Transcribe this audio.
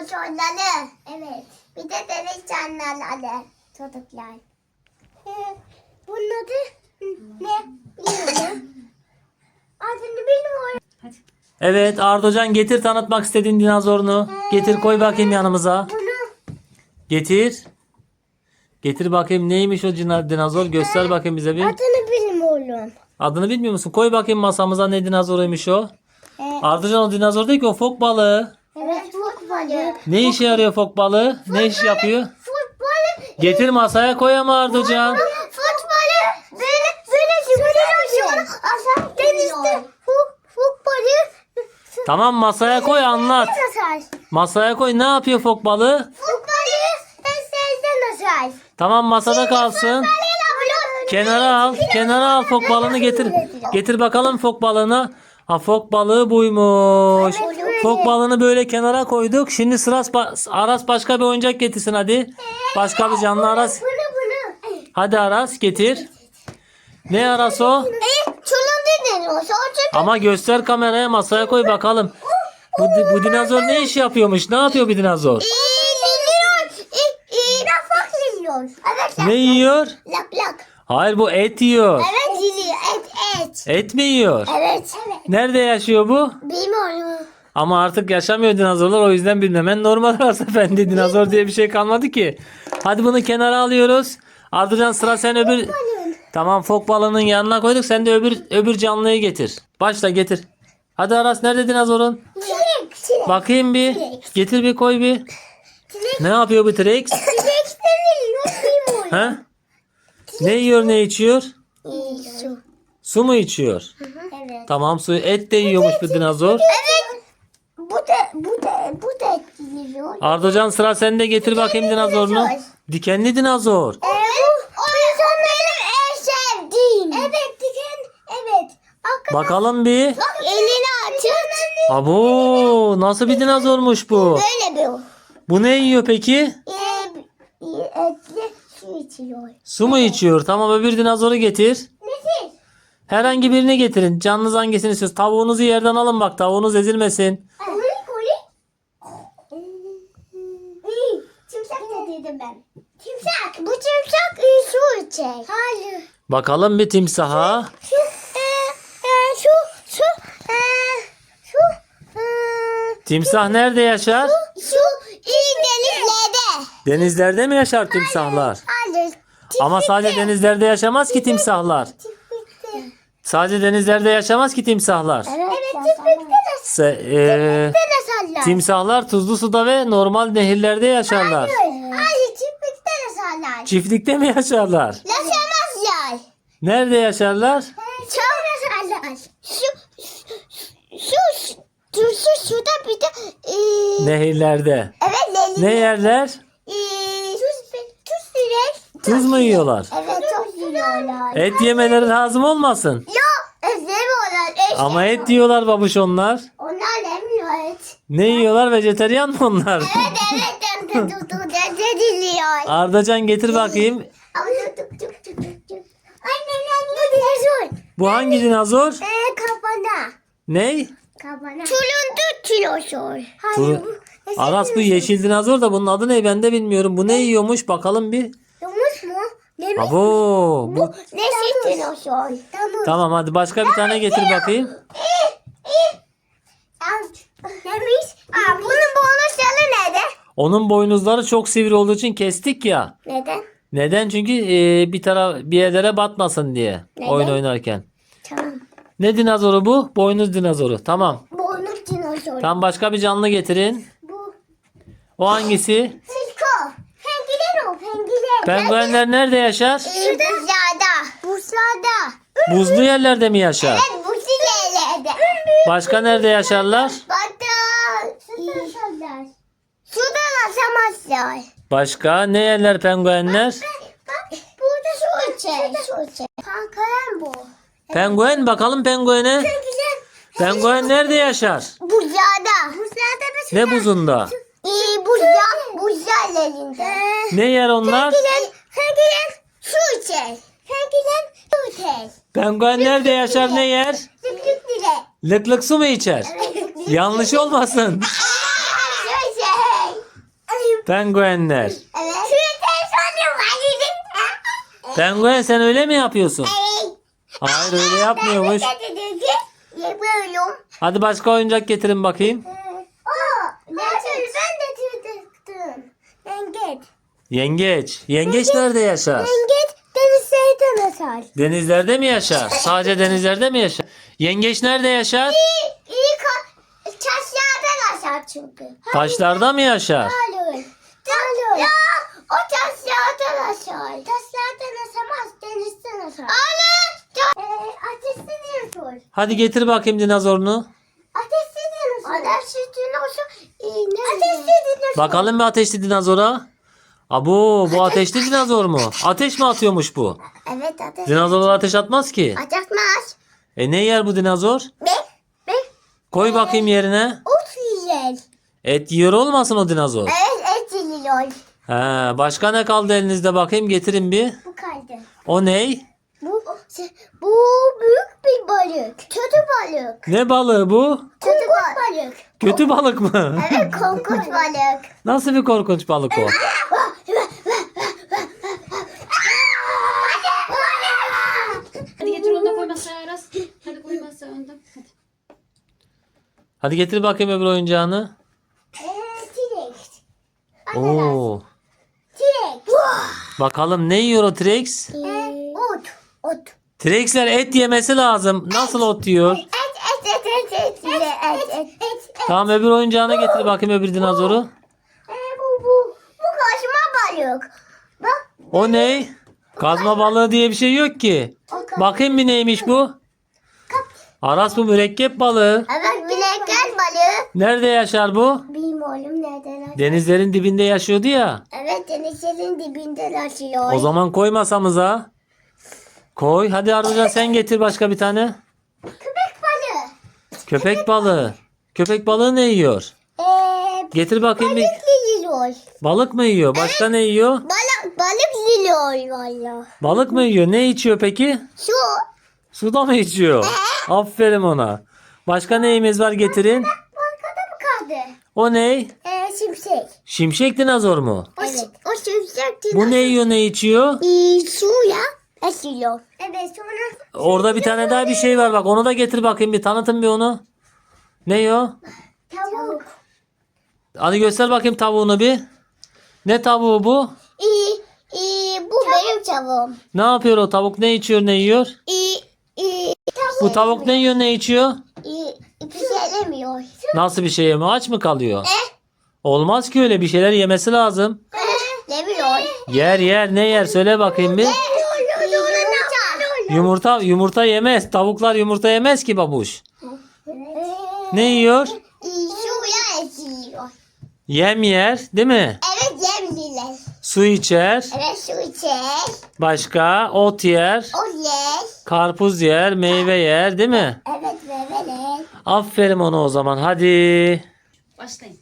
dinozorları. Evet. Bir de deniz canlıları. Çocuklar. Ee, bunun adı ne? Bilmiyorum. Adını bilmiyorum. Evet Ardocan getir tanıtmak istediğin dinozorunu. Getir koy bakayım yanımıza. Bunu Getir. Getir bakayım neymiş o dinozor göster bakayım bize bir. adını bilmiyorum. Adını bilmiyor musun? Koy bakayım masamıza ne dinozoruymuş o. Ee, Ardocan o dinozor değil ki o fok balığı. evet balığı. Ne işe yarıyor fok balığı? Ne iş yapıyor? Fok balığı. Getir masaya koy ama Ardocan. Fok balığı. Böyle böyle zıplıyor. Aşağı denizde. Fok, fok balığı. Tamam masaya koy anlat. Masaya koy ne yapıyor fok balığı? Fok balığı. Seslerden nasıl? Tamam masada kalsın. Kenara al. Kenara al fok balığını getir. Getir bakalım fok balığını. Ha fok balığı buymuş. Evet. Fok balığını böyle kenara koyduk. Şimdi sıra Aras başka bir oyuncak getirsin hadi. Başka bir canlı Aras. Hadi Aras getir. Ne Aras o? E. Çocuk. Ama göster kameraya masaya koy bakalım. Bu, bu dinozor ne iş yapıyormuş? Ne yapıyor bir dinozor? Liliyor. Evet. Ne yiyor? Lak lak. Hayır bu et yiyor. Evet liliyor. Et et. Et mi yiyor? Evet. Evet. Nerede yaşıyor bu? Bilmiyorum. Ama artık yaşamıyor dinozorlar o yüzden bilmemen normal Efendi. Dinozor diye bir şey kalmadı ki. Hadi bunu kenara alıyoruz. Ardıcan sıra sen öbür... Tamam fok balığının yanına koyduk. Sen de öbür öbür canlıyı getir. Başla getir. Hadi Aras nerede dinozorun? Çilek. Çilek. Bakayım bir. Getir bir koy bir. Çilek. Ne yapıyor bu T-Rex? Çilek. Ha? Ne yiyor ne içiyor? Su. Mu içiyor? Evet. Tamam su et de yiyormuş bu dinozor. Evet. Bu da bu da bu da et liliyor. Ardocan sıra sende getir bakayım dinozorunu. Dikenli dinozor. Evet. O insan benim en sevdiğim. Evet diken. Evet. Bak, Bakalım bir. bak elini açın. Abo nasıl bir dinozormuş bu? Böyle bir. Bu ne yiyor peki? Ee, etli su içiyor. Su mu içiyor? Tamam öbür dinozoru getir. Herhangi birini getirin. Canınız hangisini istiyorsunuz? Tavuğunuzu yerden alın bak. Tavuğunuz ezilmesin. Timsak da dedim ben. Timsak. Bu timsak e, su içecek. Hayır. Bakalım bir timsaha. Şu e, e, şu şu e, şu e, Timsah nerede yaşar? şu iyi denizlerde. Denizlerde mi yaşar timsahlar? Hayır. Ama sadece denizlerde yaşamaz ki timsahlar. Sadece denizlerde yaşamaz ki timsahlar. Evet, evet çiftlikte de Se- eee, de sallar. timsahlar tuzlu suda ve normal nehirlerde yaşarlar. Hayır çiftlikte de sallar. Çiftlikte mi yaşarlar? Yaşamazlar. Nerede yaşarlar? Çok yaşarlar. Şu şu şu şu şurada bir de e, Nehirlerde. evet leli. Ne yerler? E, tuz tuz direkt. Tuz mu yiyorlar? Evet çok yiyorlar. Et yemeleri lazım olmasın. Ez- Ama et yiyorlar babuş onlar. Onlar yemiyor et. Ne yiyorlar? Vejeteryan mı onlar? Evet evet. Ardacan getir bakayım. Annem. Bu dinozor. Bu hangi dinozor? Ee kafana. Ney? Kafana. Turuncu dinozor. Hayır bu. Aras bu yeşil dinozor da bunun adı ne ben de bilmiyorum. Bu ne yiyormuş bakalım bir. Mi? Abo bu. Neşe dinozor. Domuz. Tamam hadi başka bir tane getir bakayım. Neymiş? Aa, bunun bonusları nerede? Onun boynuzları çok sivri olduğu için kestik ya. Neden? Neden? Çünkü e, bir taraf bir yerlere batmasın diye Neden? oyun oynarken. Tamam. Ne dinozoru bu? Boynuz dinozoru. Tamam. Bonus dinozor. Tam başka bir canlı getirin. Bu. O hangisi? Sisko. Penguen o penguen. Penguenler nerede yaşar? Şurada. Buzlarda. Buzlarda. Buzlu yerlerde mi yaşar? Evet buzlu yerlerde. Başka nerede yaşarlar? Bata. Suda yaşarlar. Suda yaşamazlar. Başka ne yerler penguenler? Bak burada su içer. Su içer. Penguen bu. Penguen bakalım penguene. Penguen. Nerede yaşar? Buzlarda. Buzlarda mesela. Ne buzunda? Ee, buzlar elinde. Ne yer onlar? Penguen, penguen su içer. Penguen su içer. Penguen nerede yaşar ne yer? Lık lık dile. Lık lık su mu içer? Yanlış olmasın. Su içer. Penguenler. Evet. Şu telefonu var. Penguen sen öyle mi yapıyorsun? Evet. Hayır öyle yapmıyormuş. Yapıyorum. Hadi başka oyuncak getirin bakayım. Aa, ben de tırtıktım. Yengeç. Yengeç. Nerede yaşar? Yengeç denizlerde mesaj. Denizlerde mi yaşar? Sadece denizlerde mi yaşar? Yengeç nerede yaşar? İyi, iyi ka- taşlarda yaşar çünkü. Taşlarda mı yaşar? Hayır. Hayır. Ya o taşlarda yaşar. Taşlarda yaşamaz, denizde yaşar. Hayır. Ee, ateşli dinozor. Hadi getir bakayım dinozorunu. Ateşli dinozor. Ateşli dinozor. Ee, ateşli dinozor. Bakalım bir ateşli dinozora. Abo bu ateşli dinozor mu? Ateş mi atıyormuş bu? Evet ateş. Dinozorlar ateş atmaz ki. Atacakmaz. E ne yer bu dinozor? Be. Be. Koy bakayım yerine. Ot yiyen. Et yiyor olmasın o dinozor. Evet et yiyor. He, başka ne kaldı elinizde bakayım getirin bir. Bu kaldı. O ney? Bu, büyük bir balık. Kötü balık. Ne balığı bu? Kötü balık. Kötü balık mı? Evet korkunç balık. Nasıl bir korkunç balık o? Hadi getir onu da koy masaya Aras. Hadi koy masaya önden. Hadi. Hadi getir bakayım öbür oyuncağını. Eee T-Rex. Oo. T-Rex. Bakalım ne yiyor o T-Rex? T-Rex'ler et yemesi lazım. Nasıl ot yiyor? Tamam öbür oyuncağına getir bakayım öbür dinozoru. Bu bu bu kaşma balık. Bak O ne? Kazma balığı diye bir şey yok ki. Bakayım bir neymiş bu? Aras bu mürekkep balığı. evet bilekler balığı. Nerede yaşar bu? Benim oğlum neredeler? Denizlerin dibinde yaşıyordu ya. Evet denizlerin dibinde yaşıyor. O zaman koy masamıza. Koy. Hadi Arzucan sen getir başka bir tane. Köpek balığı. Köpek balığı. Köpek balığı ne yiyor? Eee Getir bakayım bir. balık yiyor. Balık mı yiyor? Başka ne yiyor? Balık balık yiyor valla. Balık mı yiyor? Ne içiyor peki? Su. Suda mı içiyor? Aferin ona. Başka neyimiz var getirin. Arkada mı kaldı? O ne? Eee şimşek. Şimşek dinozor mu? Evet. O şimşek Bu ne yiyor ne içiyor? Ee, suya esiyor. Evet sonra Orada bir tane daha bir şey var bak onu da getir bakayım bir tanıtın bir onu. Ne o? tavuk. Hadi göster bakayım tavuğunu bir. Ne tavuğu bu? İyi, iyi, bu benim tavuğum. Ne yapıyor o tavuk? Ne içiyor ne yiyor? İyi, iyi, Bu tavuk ne yiyor ne içiyor? iyi, bir şey yemiyor. Nasıl bir şey yemiyor? Aç mı kalıyor? Olmaz ki öyle bir şeyler yemesi lazım. Yemiyor. Yer yer ne yer söyle bakayım bir. Yumurta. Yumurta yemez. Tavuklar yumurta yemez ki babuş. Ne yiyor? Suya esiyor. Yem yer değil mi? Evet yemliler. Su içer. Evet su içer. Başka ot yer. O yer. Karpuz yer. Meyve yer değil mi? Evet ve veler. Aferin ona o zaman. Hadi. Başlayın.